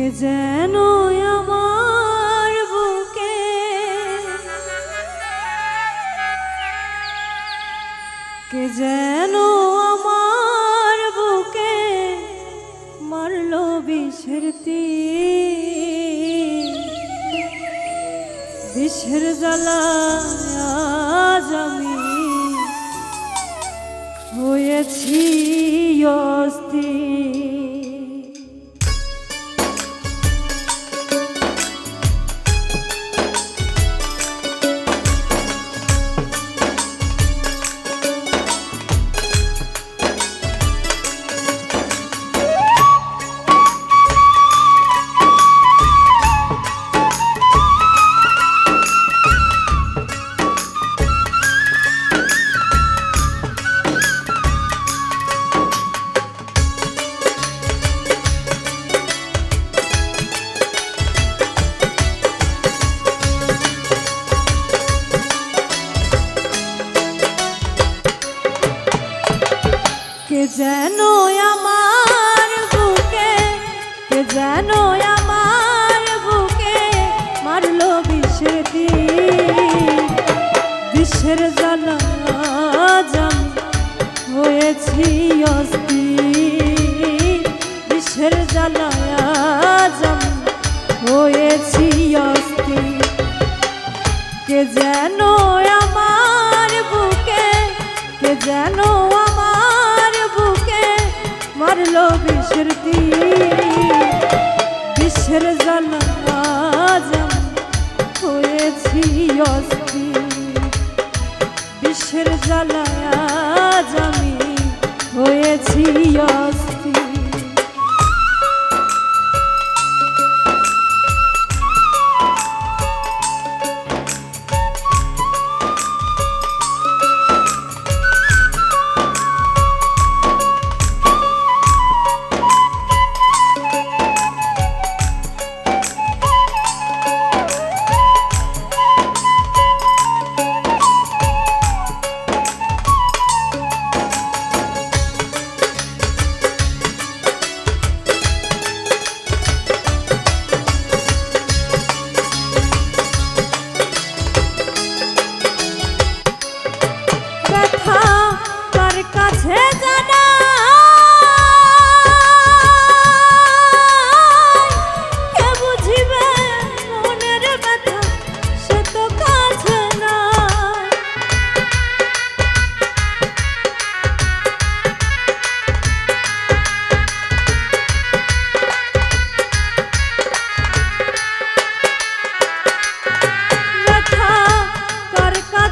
কে যেন আমার বুকে। কে যেন আমার বুকে মারলো বিষের বিষের জ্বালা আজ আমি হয়েছি অস্থির। যেন আমার বুকে, কে যেন আমার বুকে মারলো বিষের তীর। বিষের জ্বালা জাম হয়েছি অস্থির। বিষের জ্বালা জাম হয়েছি অস্থির। কে যেন মারলো বিষের তীর বিষের হয়েছি অস্থির। বিষের জ্বালা আমি হয়েছি অস্থির।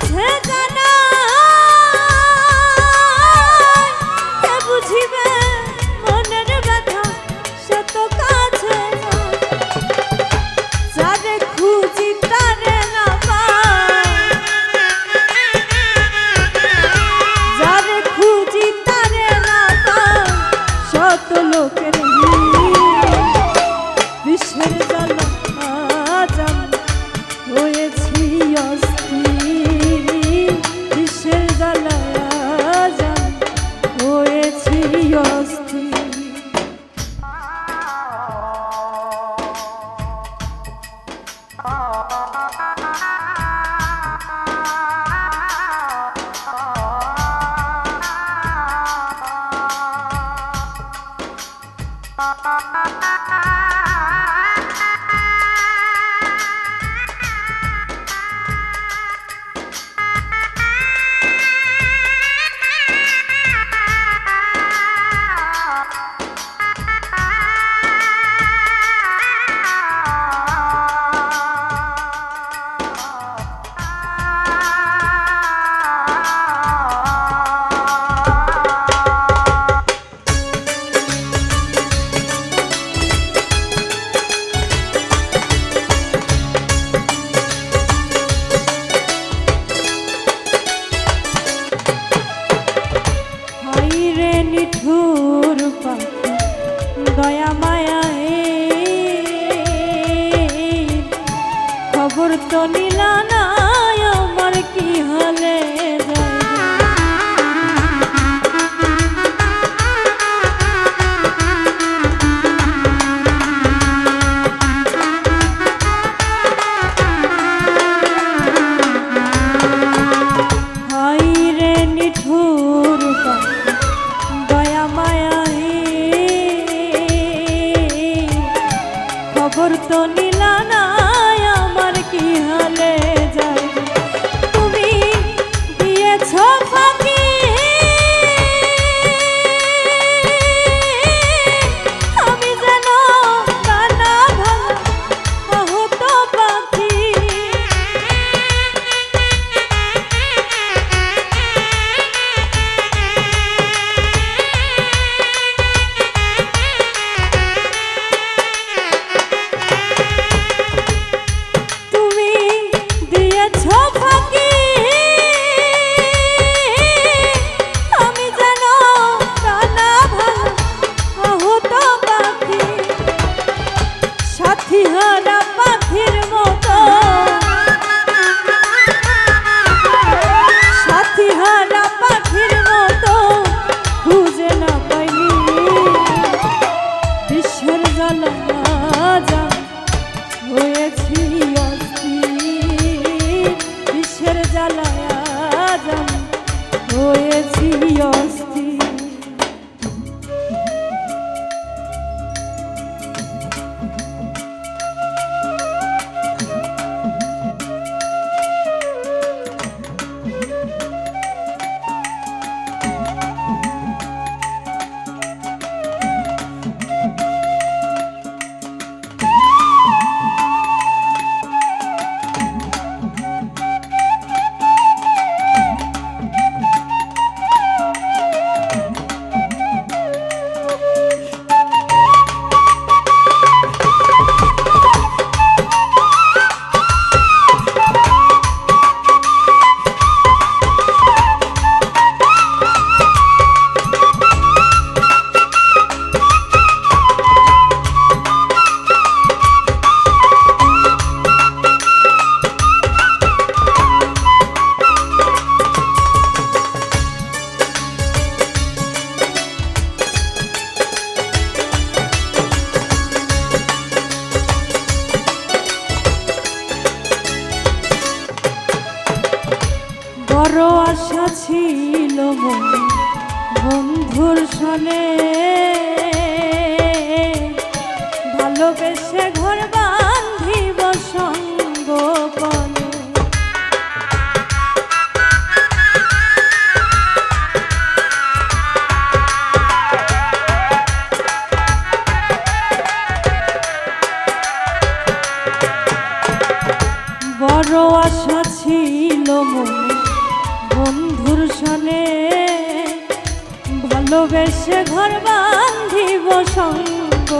কাছে খবর তো নিলা না আমার কি হলে যায়? ভালোবেসে ঘর বান্ধিব সঙ্গ